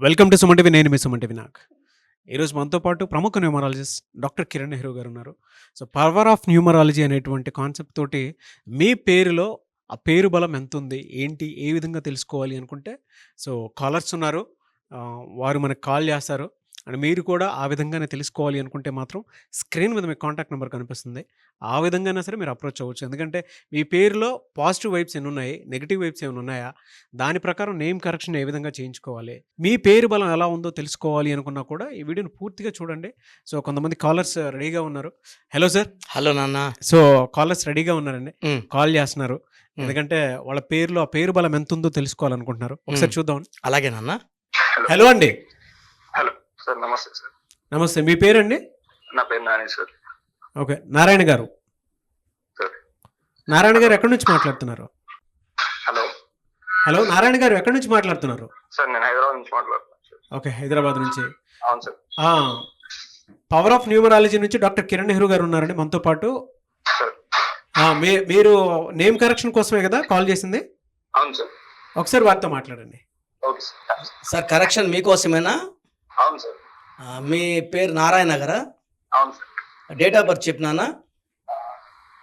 Welcome to Suman TV నేను మీ సుమన్ నాకు ఈరోజు మనతో పాటు ప్రముఖ న్యూమరాలజిస్ట్ డాక్టర్ కిరణ్ నెహ్రూ గారు ఉన్నారు. సో పవర్ ఆఫ్ న్యూమరాలజీ అనేటువంటి కాన్సెప్ట్ తోటి మీ పేరులో ఆ పేరు బలం ఎంత ఉంది ఏంటి? ఏ విధంగా తెలుసుకోవాలి అనుకుంటే సో కాలర్స్ ఉన్నారు. వారు మనకు కాల్ చేస్తారు. అండ్ మీరు కూడా ఆ విధంగానే తెలుసుకోవాలి అనుకుంటే మాత్రం స్క్రీన్ మీద మీకు కాంటాక్ట్ నెంబర్ కనిపిస్తుంది. ఆ విధంగానే సరే మీరు అప్రోచ్ అవ్వచ్చు. ఎందుకంటే మీ పేరులో పాజిటివ్ వైబ్స్ ఎన్ని ఉన్నాయి? నెగిటివ్ వైబ్స్ ఏమైనా ఉన్నాయా? దాని ప్రకారం నేమ్ కరెక్షన్ ఏ విధంగా చేయించుకోవాలి? మీ పేరు బలం ఎలా ఉందో తెలుసుకోవాలి అనుకున్నా కూడా ఈ వీడియోని పూర్తిగా చూడండి. సో కొంతమంది కాలర్స్ రెడీగా ఉన్నారు. Hello sir. హలో నాన్న. సో కాలర్స్ రెడీగా ఉన్నారండి. మ్. కాల్ చేస్తున్నారు. ఎందుకంటే వాళ్ళ పేరులో ఆ పేరు బలం ఎంత ఉందో తెలుసుకోవాలనుకుంటున్నారు. ఒకసారి మ్. చూద్దాం. అలాగే నాన్న. హలో అండి. సార్ నమస్తే సార్. నమస్తే మీ పేరండి? నా పేరు నాని సార్. ఓకే నారాయణ గారు. సార్. నారాయణ గారు ఎక్కడి నుంచి మాట్లాడుతున్నారు? హలో. హలో నారాయణ గారు ఎక్కడి నుంచి మాట్లాడుతున్నారు? సార్ నేను హైదరాబాద్ నుంచి మాట్లాడుతున్నాను ఓకే హైదరాబాద్ నుంచి. అవును సార్. పవర్ ఆఫ్ న్యూమరాలజీ నుంచి డాక్టర్ కిరణ్ నెహ్రూ గారు ఉన్నారండి మనతో పాటు. సార్. ఆ, మీ- మీరు నేమ్ కరెక్షన్ కోసమే కదా కాల్ చేసింది? అవును సార్. ఒకసారి వారితో మాట్లాడండి. Okay sir. సార్ కరెక్షన్ మీకోసమేనా? అవును సార్. ఆ, మీ పేరు నారాయణ గారా అవును sir. Date of birth చెప్పినానా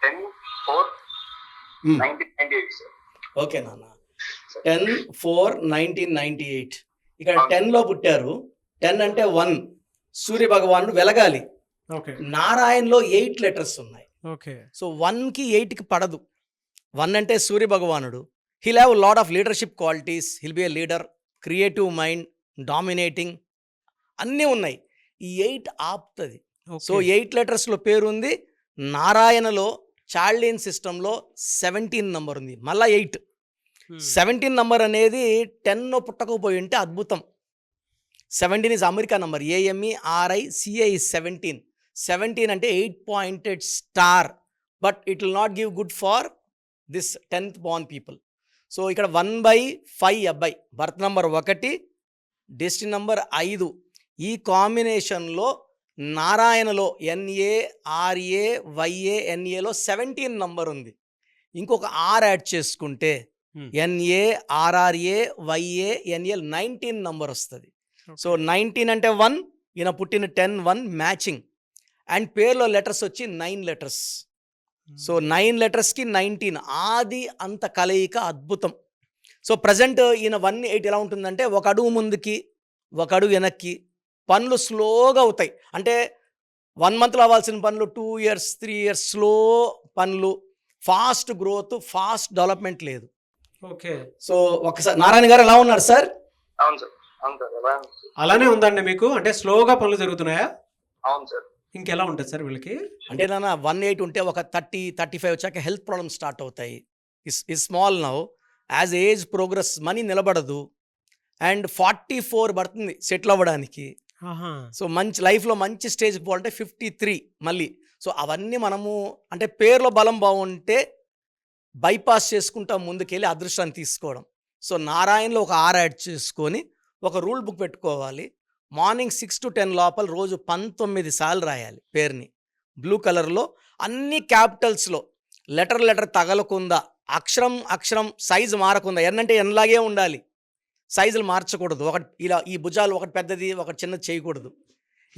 ten four hmm. Nineteen ninety eight sir okay నాన్న. Ten four nineteen ninety eight ఇక్కడ టెన్లో పుట్టారు. టెన్ అంటే వన్ సూర్య భగవానుడు వెలగాలి. ఓకే. నారాయణలో ఎయిట్ లెటర్స్ ఉన్నాయి. ఓకే. సో వన్కి ఎయిట్కి పడదు. వన్ అంటే సూర్య భగవానుడు. He'll have lot of leadership qualities he'll be a leader creative mind dominating అన్నీ ఉన్నాయి. ఈ ఎయిట్ ఆపుతుంది. సో ఎయిట్ లెటర్స్లో పేరు ఉంది నారాయణలో చార్లిన్ సిస్టంలో సెవెంటీన్ నంబర్ ఉంది మళ్ళా ఎయిట్. సెవెంటీన్ నంబర్ అనేది టెన్ పుట్టకపోయి ఉంటే అద్భుతం. Seventeen is America number. AME RI CI seventeen. Seventeen అంటే eight pointed star. But it will not give good for this tenth born people. So ఇక్కడ వన్ బై ఫైవ్ అబ్బాయి. Birth number ఒకటి destiny number ఐదు. ఈ కాంబినేషన్లో నారాయణలో ఎన్ఏ RA వైఏ ఎన్ఏలో seventeen number ఉంది ఇంకొక ఆర్ యాడ్ చేసుకుంటే. NA RRA YA NA nineteen number వస్తుంది సో నైన్టీన్ అంటే వన్ ఈయన పుట్టిన టెన్ వన్ మ్యాచింగ్. అండ్ పేర్లో లెటర్స్ వచ్చి నైన్ లెటర్స్. సో నైన్ లెటర్స్కి నైన్టీన్. ఆది అంత కలయిక అద్భుతం. సో ప్రజెంట్ ఈయన వన్ ఎయిట్ ఎలా ఉంటుందంటే ఒక అడుగు ముందుకి ఒక అడుగు వెనక్కి పనులు స్లోగా అవుతాయి. అంటే వన్ మంత్లో అవ్వాల్సిన పనులు two years three years slow పనులు ఫాస్ట్ గ్రోత్ ఫాస్ట్ డెవలప్మెంట్ లేదు. ఓకే. సో ఒకసారి నారాయణ గారు ఎలా ఉన్నారు సార్? అవును సార్. అవును సార్ ఎలా ఉంది సార్? అలానే ఉందండి మీకు. అంటే స్లోగా పనులు జరుగుతున్నాయా? అవును సార్. ఇంకెలా ఉంటుంది సార్ వీళ్ళకి? అంటే నాన్న వన్ ఎయిట్ ఉంటే ఒక థర్టీ థర్టీ ఫైవ్ వచ్చాక హెల్త్ ప్రాబ్లమ్స్ స్టార్ట్ అవుతాయి. Is is small now. As age progress money నిలబడదు. అండ్ ఫార్టీ ఫోర్ పడుతుంది సెటిల్ అవ్వడానికి. సో మంచి లైఫ్లో మంచి స్టేజ్కి పోవాలంటే ఫిఫ్టీ త్రీ మళ్ళీ. సో అవన్నీ మనము అంటే పేర్లో బలం బాగుంటే బైపాస్ చేసుకుంటా ముందుకెళ్ళి అదృష్టాన్ని తీసుకోవడం. సో నారాయణలో ఒక ఆర్ యాడ్ చేసుకొని ఒక రూల్ బుక్ పెట్టుకోవాలి. మార్నింగ్ సిక్స్ టు టెన్ లోపల రోజు పంతొమ్మిది సార్లు రాయాలి పేరుని. బ్లూ కలర్లో అన్ని క్యాపిటల్స్లో లెటర్ లెటర్ తగలకుండా అక్షరం అక్షరం సైజు మారకుండా ఎన్నంటే ఎన్లాగే ఉండాలి. సైజులు మార్చకూడదు. ఒకటి ఇలా ఈ భుజాలు ఒకటి పెద్దది ఒకటి చిన్నది చేయకూడదు.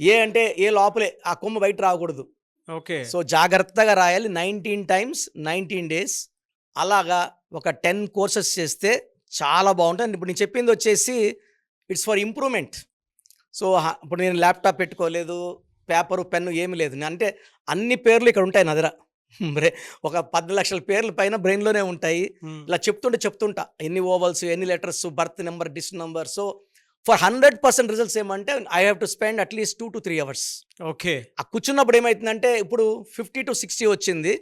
ఏ అంటే ఏ లోపలే ఆ కొమ్ము బయట రాకూడదు. ఓకే. సో జాగ్రత్తగా రాయాలి. Nineteen times nineteen days. అలాగా ఒక టెన్ కోర్సెస్ చేస్తే చాలా బాగుంటుంది. ఇప్పుడు నేను చెప్పింది వచ్చేసి ఇట్స్ ఫర్ ఇంప్రూవ్మెంట్. సో ఇప్పుడు నేను ల్యాప్టాప్ పెట్టుకోలేదు పేపరు పెన్ను ఏమీ లేదు. అంటే అన్ని పేర్లు ఇక్కడ ఉంటాయి నా దగ్గర. ఒక పది లక్షల పేర్ల పైన బ్రెయిన్లోనే ఉంటాయి. ఇలా చెప్తుంటే చెప్తుంటా ఎన్ని ఓవల్స్ ఎన్ని letters birth number destiny number. So for hundred percent results ఏమంటే I have to spend at least two to three hours. Okay. ఆ కూర్చున్నప్పుడు ఏమవుతుందంటే ఇప్పుడు ఫిఫ్టీ టు సిక్స్టీ వచ్చింది.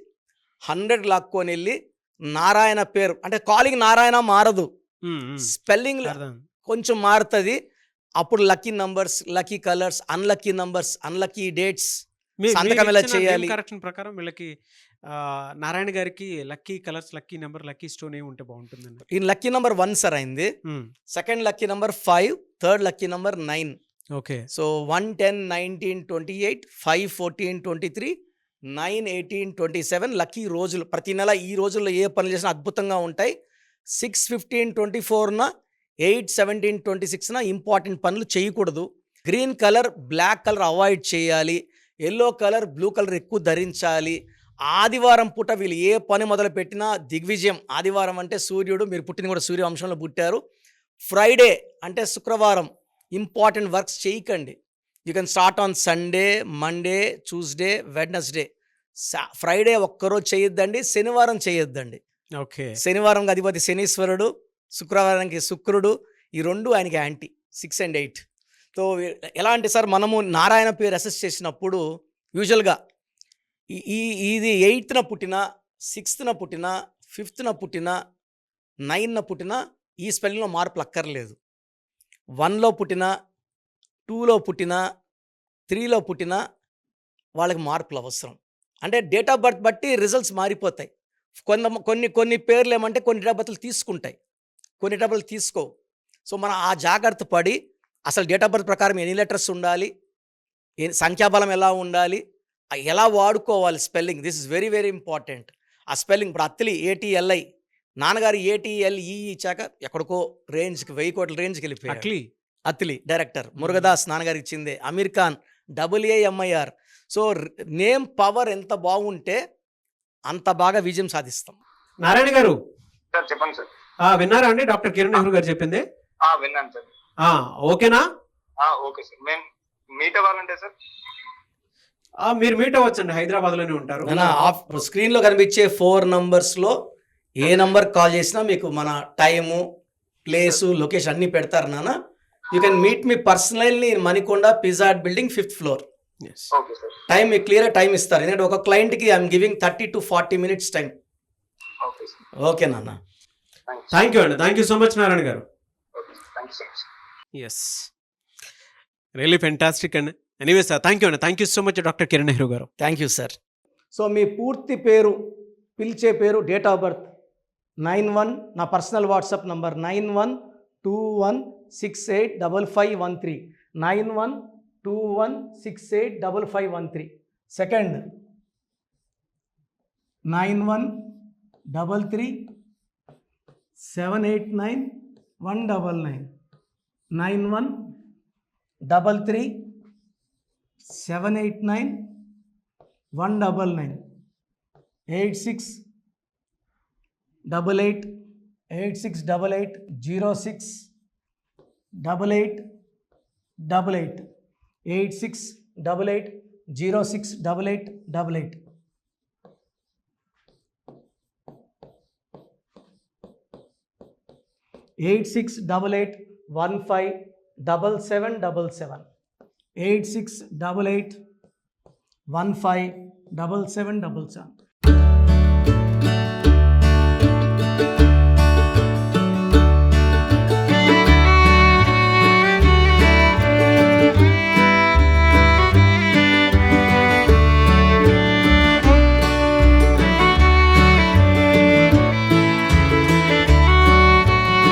హండ్రెడ్ లాక్కొని వెళ్ళి నారాయణ పేరు అంటే కాలింగ్ నారాయణ మారదు. స్పెల్లింగ్. కొంచెం మారుతుంది. అప్పుడు lucky numbers lucky colours unlucky numbers unlucky dates. సంతకం ఎలా చేయాలి? కరెక్షన్ ప్రకారం వీళ్ళకి నారాయణ గారికి lucky colours lucky number lucky stone ఏమి ఉంటే బాగుంటుందండి? ఈ లక్కీ నంబర్ వన్ సార్ అయింది. Second lucky number five third lucky number nine. Okay. So one ten nineteen twenty eight five fourteen twenty three nine eighteen twenty seven lucky రోజులు. ప్రతి నెల ఈ రోజుల్లో ఏ పనులు చేసినా అద్భుతంగా ఉంటాయి. సిక్స్ ఫిఫ్టీన్ ట్వంటీ ఫోర్న ఎయిట్ సెవెంటీన్ ట్వంటీ సిక్స్న ఇంపార్టెంట్ పనులు చేయకూడదు. Green colour black colour avoid చేయాలి. ఎల్లో కలర్ బ్లూ కలర్ ఎక్కువ ధరించాలి. ఆదివారం పూట వీళ్ళు ఏ పని మొదలు పెట్టినా దిగ్విజయం. ఆదివారం అంటే సూర్యుడు మీరు పుట్టింది కూడా సూర్య వంశంలో పుట్టారు. ఫ్రైడే అంటే శుక్రవారం. ఇంపార్టెంట్ వర్క్స్ చేయకండి. You can start on Sunday Monday Tuesday Wednesday Friday ఒక్కరోజు చేయొద్దండి శనివారం చేయొద్దండి. ఓకే. శనివారం అధిపతి శనీశ్వరుడు శుక్రవారానికి శుక్రుడు ఈ రెండు ఆయనకి anti six and eight so ఎలా అంటే సార్ మనము నారాయణ పేరు అసెస్ చేసినప్పుడు యూజువల్గా ఈ- ఈ ఇది ఎయిత్న పుట్టిన సిక్స్త్న పుట్టిన ఫిఫ్త్న పుట్టిన నైన్న పుట్టిన ఈ స్పెల్లింగ్లో మార్పులు అక్కర్లేదు. వన్లో పుట్టిన టూలో పుట్టిన త్రీలో పుట్టిన వాళ్ళకి మార్పులు అవసరం. అంటే డేట్ ఆఫ్ బర్త్ బట్టి రిజల్ట్స్ మారిపోతాయి. కొంత కొన్ని కొన్ని పేర్లు ఏమంటే కొన్ని డబ్బులు తీసుకుంటాయి. కొన్ని డబ్బులు తీసుకోవు. సో మనం ఆ జాగ్రత్త పడి అసలు డేట్ ఆఫ్ బర్త్ ప్రకారం ఎన్ని లెటర్స్ ఉండాలి? ఏ- సంఖ్యాబలం ఎలా ఉండాలి? ఎలా వాడుకోవాలి spelling this is very very important ఆ స్పెల్లింగ్ ఇప్పుడు అత్తిలి ఏటీఎల్ఐ నాన్నగారు ఏటీఎల్ఈ ఇచ్చాక ఎక్కడికో రేంజ్కి వెయ్యి కోట్ల రేంజ్కి వెళ్ళిపోయాడు అట్లీ అత్తిలి? డైరెక్టర్ మురుగదాస్ నాన్నగారికి ఇచ్చిందే. Aamir Khan double AMIR so name power ఎంత బాగుంటే అంత బాగా విజయం సాధిస్తాం. నారాయణ గారు. సార్ చెప్పండి సార్. ఆ, విన్నారా అండి? డాక్టర్ కిరణ్ నెహ్రూ గారు చెప్పింది? ఆ, విన్నాను సార్. ఓకేనా? ఆ, ఓకే సార్. మేము మీట్ అవ్వాలంటే సార్? ఆ, మీరు మీట్ అవ్వచ్చండి. హైదరాబాద్లోనే ఉంటారు. మన ఆఫ్ స్క్రీన్లో కనిపించే ఫోర్ నంబర్స్లో ఏ నంబర్ కాల్ చేసినా మీకు మన టైము ప్లేసు లొకేషన్ అన్నీ పెడతారు నాన్న you can meet me personally Manikonda Pizza Hut building fifth floor Yes. Okay sir time మీకు క్లియర్ టైం ఇస్తారు. ఎందుకంటే ఒక క్లయింట్కి I'm giving thirty to forty minutes time okay sir okay నాన్న థ్యాంక్ యూ థ్యాంక్ యూ అండి. Thank you so much Narayana గారు. Yes really fantastic అండి anyway sir thank you అండి thank you so much doctor Kiran Nehru గారు. Thank you sir so మీ పూర్తి పేరు పిలిచే పేరు date of birth nine one నా personal WhatsApp number nine one two one six eight double five one three nine one two one six eight double five one three second nine one double three seven eight nine one double nine nine one double three seven eight nine one double nine eight six double eight eight six double eight zero six double eight double eight eight six double eight zero six double eight double eight eight six double eight one five double seven double seven eight six double eight one five double seven double seven